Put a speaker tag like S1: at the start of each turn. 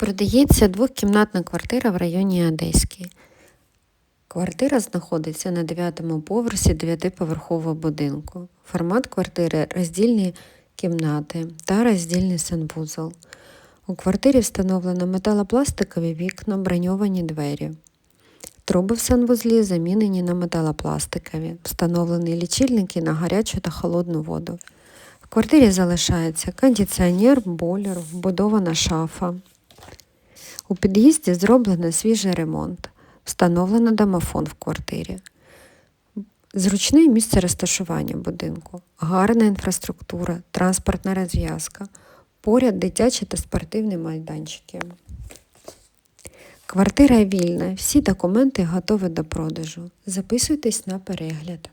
S1: Продається двохкімнатна квартира в районі Одеський. Квартира знаходиться на 9 поверсі 9-поверхового будинку. Формат квартири роздільні кімнати та роздільний санвузол. У квартирі встановлено металопластикові вікна, броньовані двері. Труби в санвузлі замінені на металопластикові, встановлені лічильники на гарячу та холодну воду. В квартирі залишається кондиціонер, бойлер, вбудована шафа. У під'їзді зроблено свіжий ремонт, встановлено домофон в квартирі. Зручне місце розташування будинку, гарна інфраструктура, транспортна розв'язка, поряд дитячі та спортивні майданчики. Квартира вільна, всі документи готові до продажу. Записуйтесь на перегляд.